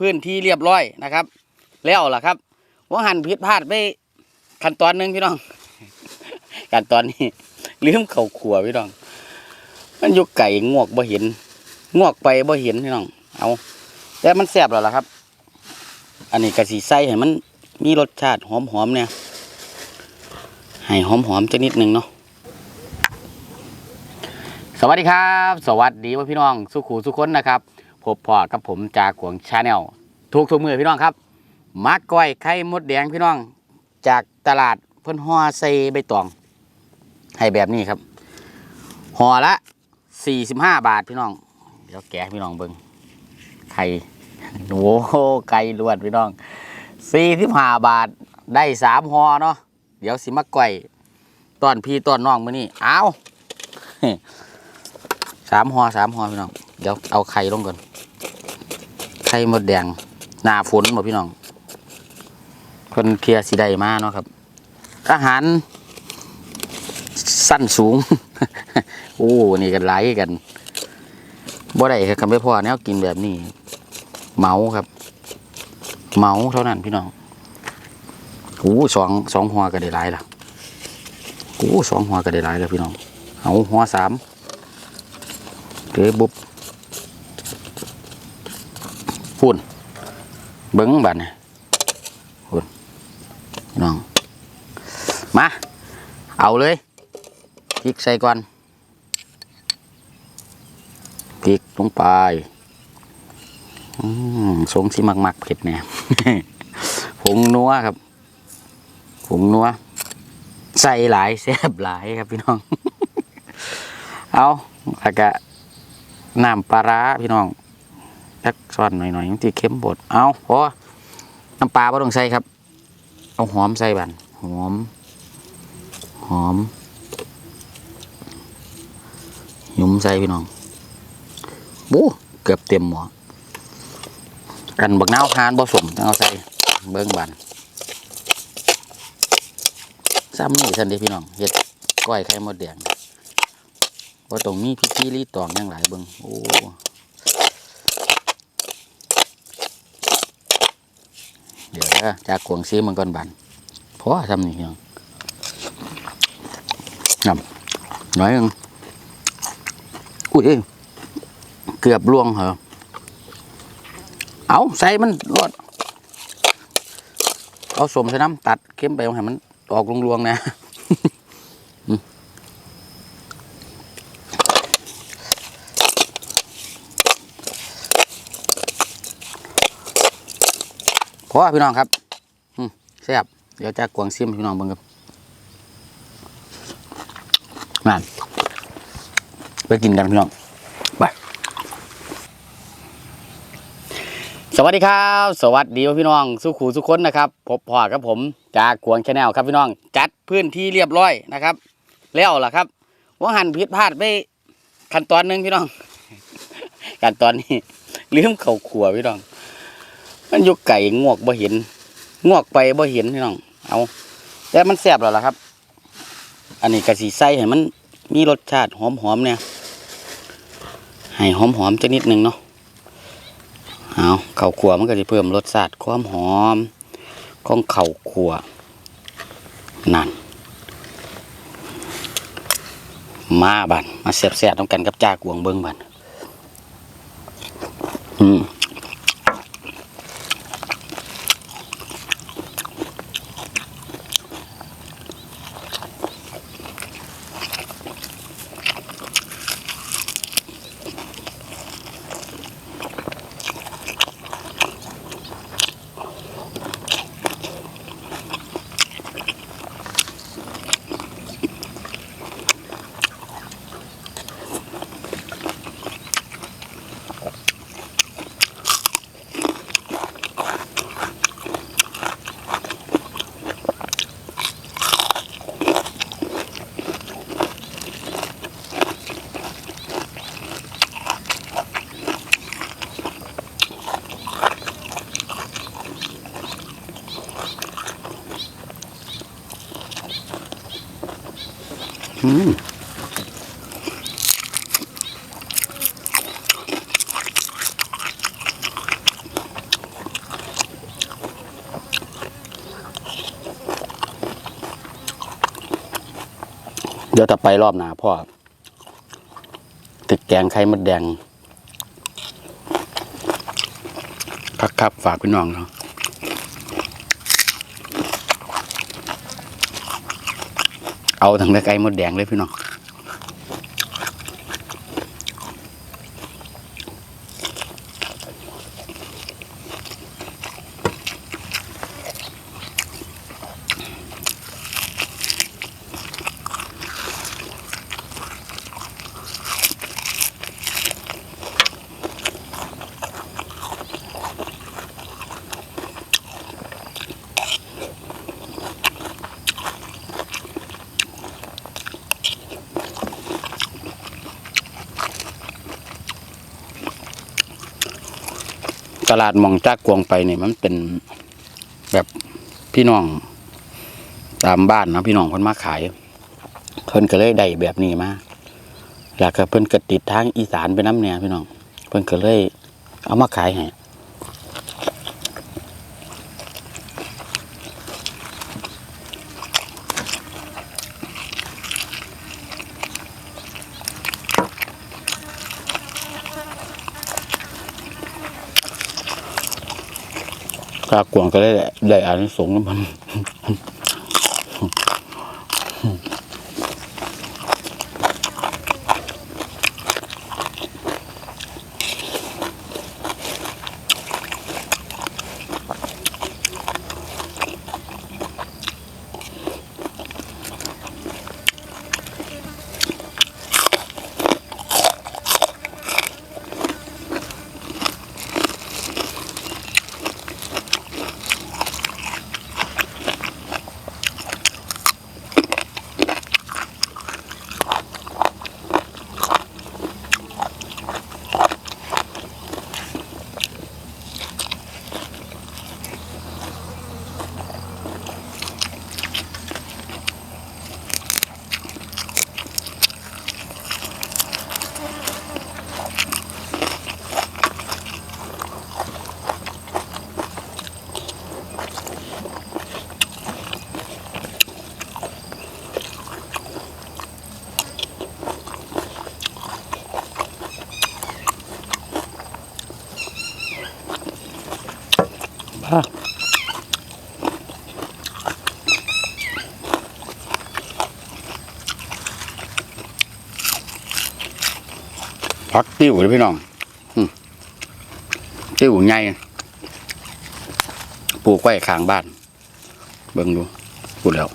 พื้นที่เรียบร้อยนะครับ แล้วล่ะครับว่าหันผิดพลาดไปขั้นตอนหนึ่งพี่น้องขั้นตอนนี้ลืมเข่าขัวพี่น้อง มันอยู่ไก่งวกบ่เห็นงวกไปบ่เห็นพี่น้อง เอาแต่มันแซบแล้วล่ะครับ อันนี้กะสีใส่ให้มันมีรสชาติหอมๆเนี่ยให้หอมๆจะนิดนึงเนาะสวัสดีครับ สวัสดีว่าพี่น้อง สุขูสุคนนะครับ พบพอกับผมจากขวงชาแนลทุกทุกมือพี่น้องครับมาก้อยไข่มดแดงพี่น้อง จากตลาดเพิ่นห่อใส่ใบตอง ให้แบบนี้ครับห่อละ45บห้าบาทพี่น้อง เดี๋ยวแกะพี่น้องเบิงไข่โอ้โหไก่ล้วนพี่น้อง45บห้าบาทได้สามห่อเนาะเดี๋ยวสิมาก้อยตอนพี่ตอนน้องมื้อนี้เอาสามห่อสามห่อพี่น้อง เดี๋ยวเอาไข่ลงก่อน ไข่มดแดงหน้าฝนหมดพี่น้องคนเทียสีได้มาเนาะครับ อาหารสั้นสูง โอ้ นี่กันไล่กันบ่ได้ครับคำไม่พอแนวกินแบบนี้ เมาครับ เมาเท่านั้นพี่น้องโอ้สองสองหัวก็ได้หลายละโอ้สองหัวก็ได้หลายแล้วพี่น้อง เอาหัวสามเกยบุบ ฝุ่นเบิ้งบัดนี่ฝุ่นน้อง มา เอาเลยพริกใส่ก่อนพริกลงไปอืมสงสิมักๆเผ็ดแน่ผงนัวครับผงนัว ใส่หลายแซ่บหลายครับพี่น้อง เอาแล้วก็น้ำปลาร้าพี่น้อง จักซ่อนหน่อยๆที่เข้มบดเอาพอน้ำปลาไม่ต้องใส่ครับ เอาหอมใส่บันหอม หอมหยุมใส่พี่น้องบูเกือบเต็มหม้อกันบักนาวหานผสมต้องเอาใส่เบิ้งบันซ้ำนี่สันเดีพี่น้องเฮ็ดก้อยไข่มดแดงว่าตรงมีพิธีรีตองอย่างหลายเบิงโอ้ เดี๋ยวนะจากกวงซีมันก่อนบันเพราะทำนี่ยังนำน้อยนึงอุ้ยเอ้ยเกือบล่วงเหรอเอาใส่มันรอดเอาสมใส่น้ำตัดเข้มไปให้มันออกลวงๆนะ พอพี่น้องครับอืแซ่บเดี๋ยวจะกวงซิมพี่น้องเบิ่งครับนั่นไปกินกันพี่น้องไปสวัสดีครับ สวัสดีพี่น้องสุขูสุคนนะครับพบพ่อกับผมจากกวางชาแนลครับพี่น้อง จัดพื้นที่เรียบร้อยนะครับ แล้วล่ะครับว่าหันผิดพลาดไปขั้นตอนหนึ่งพี่น้อง ขั้นตอนนี้ลืมเข่าขัวพี่น้อง มันอยู่ไก่งวกบ่เห็น งวกไปบ่เห็นพี่น้อง เอาแต่มันแซ่บแล้วล่ะครับ อันนี้กะสีใส่ให้มันมีรสชาติหอมๆเนี่ย ให้หอมๆจะนิดนึงเนาะ เอาเข้าขัวมันก็จะเพิ่มรสชาติความหอมของเข้าขัวนั่น มาบันมาแซ่บๆต้องกันกับจ้ากวงเบิ้งบัน ดี๋ยวถ้าไปรอบหนาพ่อตึกแกงไข่มดแดงครับครับฝากพี่น้องเนาะเอาทั้งไก่มดแดงเลยพี่น้อง ตลาดมองจากกวงไปเนี่ยมันเป็นแบบพี่น้อง ตามบ้านนะพี่น้องคนมาขายเพิ่นก็เลยได้แบบนี้มาแล้วก็เพิ่นก็ติดทางอีสานไปน้ำเนี่ยพี่น้อง เพิ่นก็เลยเอามาขายให้ จากวงก็ได้ได้อานิสงส์แล้วมัน พักติ้วเลยพี่น้องติ้วใหญ่ปลูกไว้ข้างบ้าน เบิ่งดูพูดแล้ว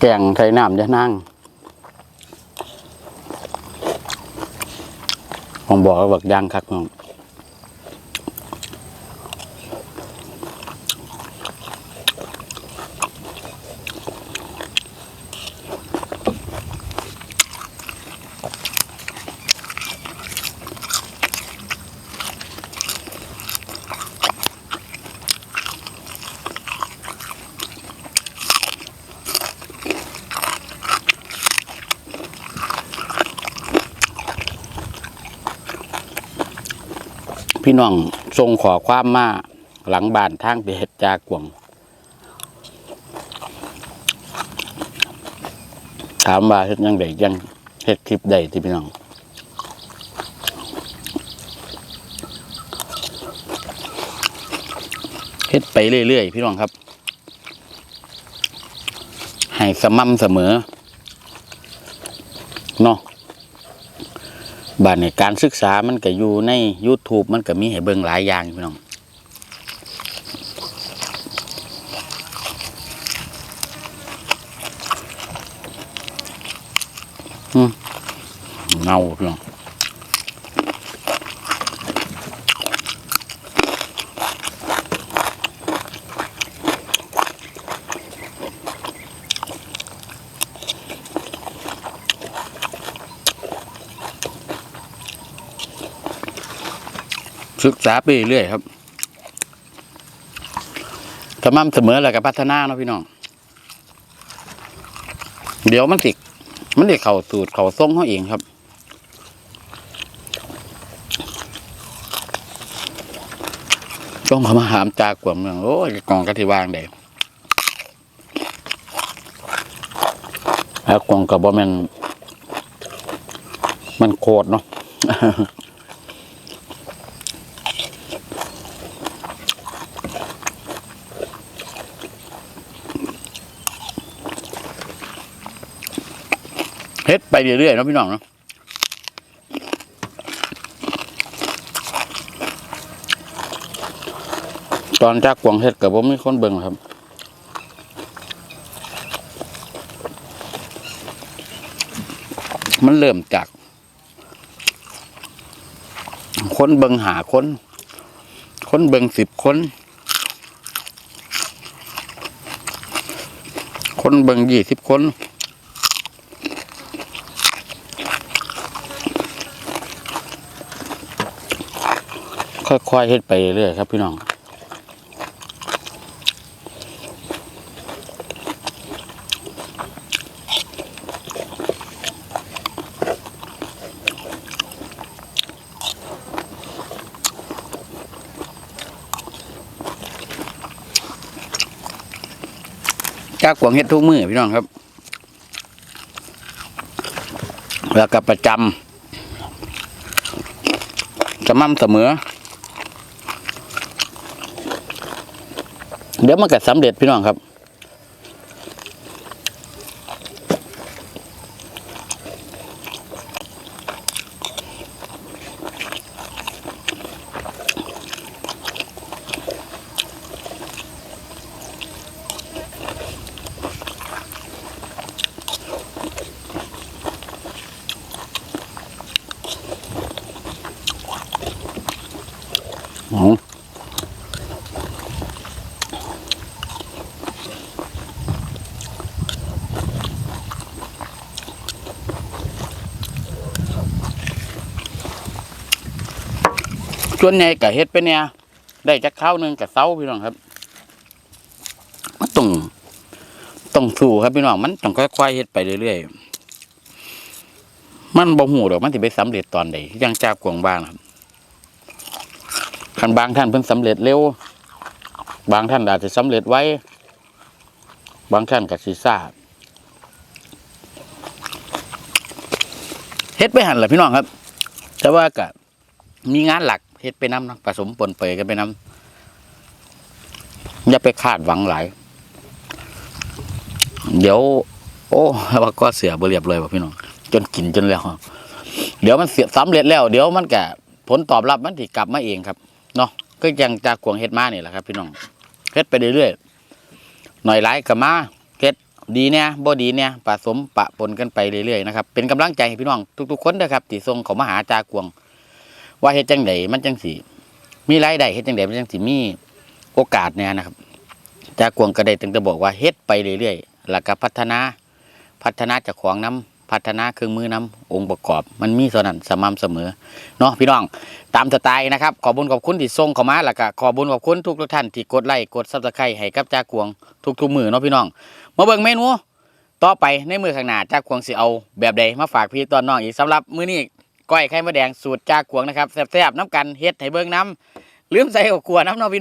แกงไทยน้ำจะนั่งผมบอกว่าบักย่างคักน้อง พี่น้องส่งขอความมาหลังบ้านทางไปเฮ็ดจากวงถามว่าเฮ็ดยังไดยังเฮ็ดคลิปใดที่พี่น้องเฮ็ดไปเรื่อยๆ พี่น้องครับ ให้สม่ำเสมอเนาะ บ้านในการศึกษามันก็อยู่ใน YouTube มันก็มีให้เบิ่งหลายอย่างพี่น้องเน่าพี่น้อง ศึกษาไปเรื่อยครับสม่ำเสมอแล้วก็พัฒนาเนาะพี่น้อง เดี๋ยวมันสิมันได้เข่าสูตรเข่าทรงเขาเองครับ ต้องเขามาหามจากกว่าเมืองโอ้ยกองกะทิวางเด้แล้วกองกับ่แมัน มันโคตรเนาะ ฮ็ดไปเรื่อยๆนะพี่น้องเนาะตอนจากกวางเฮ็ดกับผมมีคนเบิ่งครับมันเริ่มจาก คนเบิ่งหาคน คนเบิ่งสิบคน คนเบิ่งยี่สิบคน ค่อยๆเฮ็ดไปเรื่อยๆครับพี่น้องจากกวางเฮ็ดทุกมือพี่น้องครับ แล้วก็ประจำสม่ำเสมอ เดี๋ยวมันก็สำเร็จพี่น้องครับอ๋ ส่วนใหญ่ก็เฮ็ดไปเนี่ยได้จักข้าวหนึงกับเซาพี่น้องครับมันต้องต้องสู้ครับพี่น้องมันต้องค่อยๆเฮ็ดไปเรื่อยๆมันบ่ฮู้ดอกมันสิไปสำเร็จตอนใดยังจากกวงบ้างครับคันบางท่านเพิ่นสำเร็จเร็ว บางท่านอาจจะสำเร็จไว้ บางท่านก็สิซ่าเฮ็ดไปหันล่ะพี่น้องครับ แต่ว่าก็มีงานหลัก เฮ็ดไปน้ำนะผสมปนเปยกันไปน้ำอย่าไปคาดหวังหลาย เดี๋ยว โอ้ว่าก็เสือบเรียบเลยว่ะพี่น้องจนกินจนแล้ว เดี๋ยวมันเสียสำเร็จแล้ว เดี๋ยวมันแกผลตอบรับมันถิกลับมาเองครับเนาะก็ยังจากกวงเฮ็ดมานี่แหละครับพี่น้องเฮ็ดไปเรื่อยๆหน่อยหลายกับมาเฮ็ดดีเนี่ยบ่ดีเนี่ยผสมปะปนกันไปเรื่อยๆนะครับเป็นกำลังใจให้พี่น้องทุกๆคนนะครับที่ส่งเขามาหาจากวง ว่าเฮ็ดจังไดมันจังสิมีรายได้เฮ็ดจังไดมันจังสิมีโอกาสเนี่ยนะครับจากกวงก็ได้ตั้งแต่บอกว่าเฮ็ดไปเรื่อยๆแล้วก็พัฒนาพัฒนาจากของน้ำพัฒนาเครื่องมือน้ำองค์ประกอบ มันมีเท่านั้นสม่ำเสมอเนาะพี่น้องตามสไตล์นะครับ ขอบุญขอบคุณที่ส่งเข้ามาแล้วก็ขอบุญขอบคุณทุกทุกท่านที่กดไลค์กดซับสไครต์ให้กับจากกวงทุกๆมือเนาะพี่น้อง มาเบิ่งเมนูต่อไปในมือข้างหน้าจากกวงสิเอาแบบใดมาฝากพี่ตอนน้องอีกสำหรับมื้อนี้ ก้อยไข่มดแดงสูตรจากขวงนะครับแซ่บๆน้ำกันเฮ็ดให้เบิ่งน้ำลืมใส่กับกลัวน้ำเนอพี่น้อง